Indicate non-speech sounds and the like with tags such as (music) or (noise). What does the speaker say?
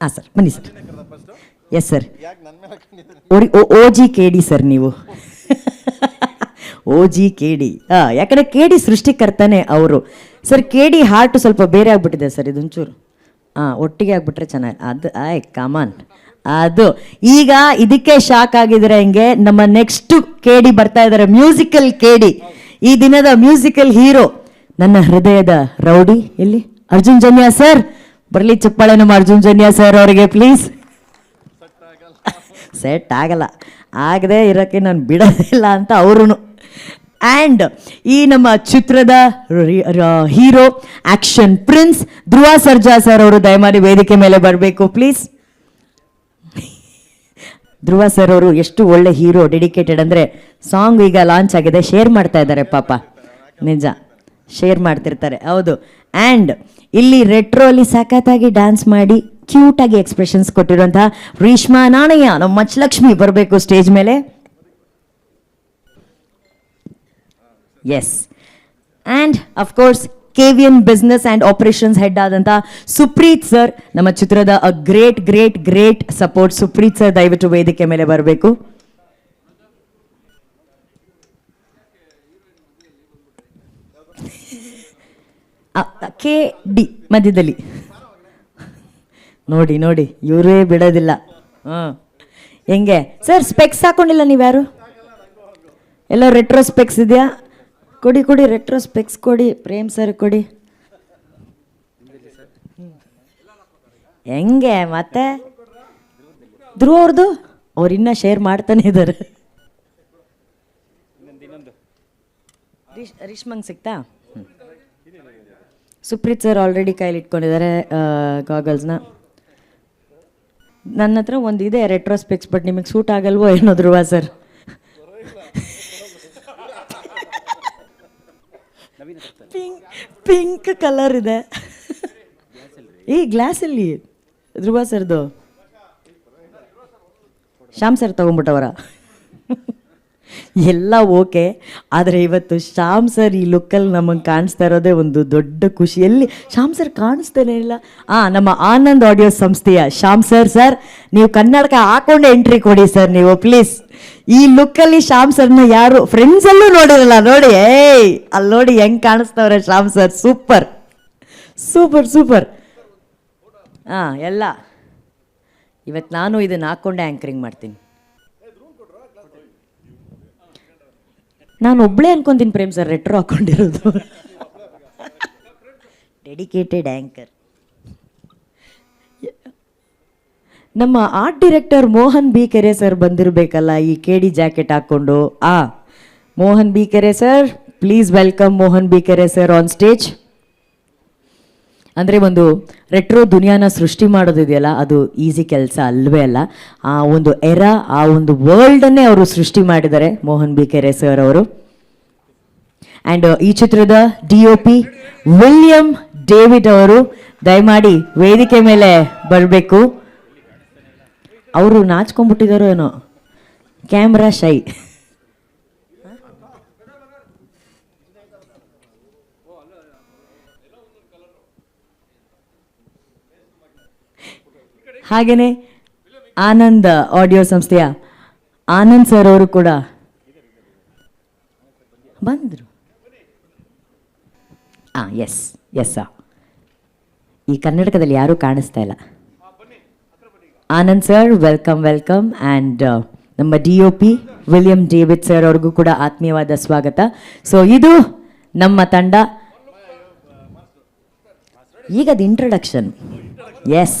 ಹಾಂ ಸರ್. ಬನ್ನಿ sir. Yes sir O G K D sir ನೀವು. (laughs) ಓ ಜಿ ಕೆ ಡಿ. ಹಾಂ ಯಾಕಂದರೆ ಕೆ ಡಿ ಸೃಷ್ಟಿಕರ್ತನೇ ಅವರು. ಸರ್ ಕೆ ಡಿ ಹಾರ್ಟ್ ಸ್ವಲ್ಪ ಬೇರೆ ಆಗಿಬಿಟ್ಟಿದೆ ಸರ್ ಇದೊಂಚೂರು. ಹಾಂ ಒಟ್ಟಿಗೆ ಆಗಿಬಿಟ್ರೆ ಚೆನ್ನಾಗಿ ಅದು ಆಯ್ ಕಮಾನ್ ಅದು ಈಗ ಇದಕ್ಕೆ ಶಾಕ್ ಆಗಿದ್ರೆ ಹಿಂಗೆ ನಮ್ಮ ನೆಕ್ಸ್ಟ್ ಕೆ ಡಿ ಬರ್ತಾ ಇದ್ದಾರೆ ಮ್ಯೂಸಿಕಲ್ ಕೆ ಡಿ. ಈ ದಿನದ ಮ್ಯೂಸಿಕಲ್ ಹೀರೋ ನನ್ನ ಹೃದಯದ ರೌಡಿ ಎಲ್ಲಿ? ಅರ್ಜುನ್ ಜನ್ಯ ಸರ್. ಬರಲಿ ಚಪ್ಪಾಳೆ ನಮ್ಮ ಅರ್ಜುನ್ ಜನ್ಯಾ ಸರ್ ಅವರಿಗೆ ಪ್ಲೀಸ್ ಸೆಟ್ ಆಗಲ್ಲ. ಆಗದೆ ಇರೋಕ್ಕೆ ನಾನು ಬಿಡೋದಿಲ್ಲ ಅಂತ ಅವರು ಆ್ಯಂಡ್ ಈ ನಮ್ಮ ಚಿತ್ರದ hero action prince Dhruva Sarja sir ಅವರು ದಯಮಾಡಿ ವೇದಿಕೆ ಮೇಲೆ ಬರಬೇಕು ಪ್ಲೀಸ್ ಧ್ರುವ ಸರ್ ಅವರು ಎಷ್ಟು ಒಳ್ಳೆ ಹೀರೋ ಡೆಡಿಕೇಟೆಡ್ ಅಂದರೆ ಸಾಂಗ್ ಈಗ ಲಾಂಚ್ ಆಗಿದೆ ಶೇರ್ ಮಾಡ್ತಾ ಇದ್ದಾರೆ ಪಾಪ. ನಿಜ. ಶೇರ್ ಮಾಡ್ತಿರ್ತಾರೆ. ಹೌದು. ಆ್ಯಂಡ್ ಇಲ್ಲಿ ರೆಟ್ರೋ ಅಲ್ಲಿ ಸಖತ್ತಾಗಿ ಡ್ಯಾನ್ಸ್ ಮಾಡಿ ಕ್ಯೂಟಾಗಿ ಎಕ್ಸ್ಪ್ರೆಷನ್ಸ್ ಕೊಟ್ಟಿರುವಂತಹ ರೀಷ್ಮಾ ನಾಣಯ್ಯ ನಮ್ಮ ಮಚ್ಚಲಕ್ಷ್ಮಿ ಬರಬೇಕು ಸ್ಟೇಜ್ ಮೇಲೆ. Yes and of course K V N business and operations head ಆದಂಥ ಸುಪ್ರೀತ್ ಸರ್ ನಮ್ಮ ಚಿತ್ರದ a great great great support Supreeth sir ದಯವಿಟ್ಟು ವೇದಿಕೆ ಮೇಲೆ ಬರಬೇಕು. ಕೆ, ಡಿ ಮಧ್ಯದಲ್ಲಿ. ನೋಡಿ ನೋಡಿ, ಇವರೇ ಬಿಡೋದಿಲ್ಲ. ಹಾಂ ಹೆಂಗೆ? ಸರ್ ಸ್ಪೆಕ್ಸ್ ಹಾಕೊಂಡಿಲ್ಲ ನೀವ್ಯಾರು? ಎಲ್ಲ ರೆಟ್ರೋ ಸ್ಪೆಕ್ಸ್ ಇದೆಯಾ? ಕೊಡಿ ಕೊಡಿ ರೆಟ್ರೋ ಸ್ಪೆಕ್ಸ್ ಕೊಡಿ, ಪ್ರೇಮ್ ಸರ್ ಕೊಡಿ. ಹೆಂಗೆ, ಮತ್ತೆ? ಧ್ರುವ ಅವ್ರದ್ದು ಅವ್ರು ಇನ್ನೂ ಶೇರ್ ಮಾಡ್ತಾನೆ ಇದ್ದಾರೆ ರಿಶ್ ರಿಶ್ಮಂಗ್. ಸುಪ್ರೀತ್ ಸರ್ ಆಲ್ರೆಡಿ ಕೈಲಿ ಇಟ್ಕೊಂಡಿದ್ದಾರೆ ಗಾಗಲ್ಸ್ನ ನನ್ನ ಹತ್ರ ಒಂದು ಇದೆ ರೆಟ್ರೋ ಸ್ಪೆಕ್ಸ್ ಬಟ್ ನಿಮಗೆ ಸೂಟ್ ಆಗಲ್ವೋ ಏನೋ Dhruva sir pink pink colour ಇದೆ. ಈ ಗ್ಲಾಸಲ್ಲಿ ಧ್ರುವ ಸರ್ದು. ಶ್ಯಾಮ್ ಸರ್ ತಗೊಂಡ್ಬಿಟ್ಟವರ? ಎಲ್ಲ ಓಕೆ, ಆದರೆ ಇವತ್ತು ಶ್ಯಾಮ್ ಸರ್ ಈ ಲುಕ್ಕಲ್ಲಿ ನಮಗೆ ಕಾಣಿಸ್ತಾ ಇರೋದೇ ಒಂದು ದೊಡ್ಡ ಖುಷಿ. ಎಲ್ಲಿ? ಶ್ಯಾಮ್ ಸರ್ ಕಾಣಿಸ್ತಾನೆ ಇಲ್ಲ. ಆ, ನಮ್ಮ ಆನಂದ್ ಆಡಿಯೋ ಸಂಸ್ಥೆಯ ಶ್ಯಾಮ್ ಸರ್ ಸರ್, ನೀವು ಕನ್ನಡಕ ಹಾಕೊಂಡು ಎಂಟ್ರಿ ಕೊಡಿ ಸರ್ ನೀವು, ಪ್ಲೀಸ್. ಈ ಲುಕ್ಕಲ್ಲಿ ಶ್ಯಾಮ್ ಸರ್ನ ಯಾರು ಫ್ರೆಂಡ್ಸಲ್ಲೂ ನೋಡಿರಲ್ಲ, ನೋಡಿ, ಏಯ್, ಅಲ್ಲಿ ನೋಡಿ ಹೆಂಗೆ ಕಾಣಿಸ್ತವ್ರೆ Shyam sir, super. Super super. ಹಾಂ ಎಲ್ಲ. ಇವತ್ತು ನಾನು ಇದನ್ನು ಹಾಕ್ಕೊಂಡೆ ಆ್ಯಂಕರಿಂಗ್ ಮಾಡ್ತೀನಿ. ನಾನು ಒಬ್ಬಳೇ ಅನ್ಕೊಂತೀನಿ ಪ್ರೇಮ್ ಸರ್ ರೆಟ್ರೋ ಹಾಕೊಂಡಿರೋದು. ಡೆಡಿಕೇಟೆಡ್ ಆ್ಯಂಕರ್ ನಮ್ಮ art director Mohan B Kere sir ಬಂದಿರಬೇಕಲ್ಲ ಈ ಕೆ ಡಿ ಜಾಕೆಟ್ ಹಾಕ್ಕೊಂಡು ಆ Mohan B Kere sir please welcome Mohan B Kere sir on stage ಅಂದರೆ ಒಂದು ರೆಟ್ರೋ ದುನಿಯಾನ ಸೃಷ್ಟಿ ಮಾಡೋದಿದೆಯಲ್ಲ ಅದು ಈಸಿ ಕೆಲಸ ಅಲ್ವೇ ಅಲ್ಲ. ಆ ಒಂದು ಎರ ಆ ಒಂದು ವರ್ಲ್ಡನ್ನೇ ಅವರು ಸೃಷ್ಟಿ ಮಾಡಿದ್ದಾರೆ, ಮೋಹನ್ ಬಿ ಕೆರೆ ಸರ್ ಅವರು. ಆ್ಯಂಡ್ ಈ ಚಿತ್ರದ D O P William David ಅವರು, ದಯಮಾಡಿ ವೇದಿಕೆ ಮೇಲೆ ಬರಬೇಕು. ಅವರು ನಾಚ್ಕೊಂಡ್ಬಿಟ್ಟಿದ್ದಾರೋ ಏನೋ? Camera shy. ಹಾಗೆಯೇ ಆನಂದ್ ಆಡಿಯೋ ಸಂಸ್ಥೆಯ ಆನಂದ್ ಸರ್ ಅವರು ಕೂಡ ಬಂದರು. ಹಾಂ ಎಸ್ ಎಸ್ ಈ ಕರ್ನಾಟಕದಲ್ಲಿ ಯಾರೂ ಕಾಣಿಸ್ತಾ ಇಲ್ಲ. Anand sir welcome welcome and ನಮ್ಮ D O P William David sir ಅವ್ರಿಗೂ ಕೂಡ ಆತ್ಮೀಯವಾದ ಸ್ವಾಗತ. ಸೊ ಇದು ನಮ್ಮ ತಂಡ. ಈಗ ಅದು ಇಂಟ್ರೊಡಕ್ಷನ್ ಎಸ್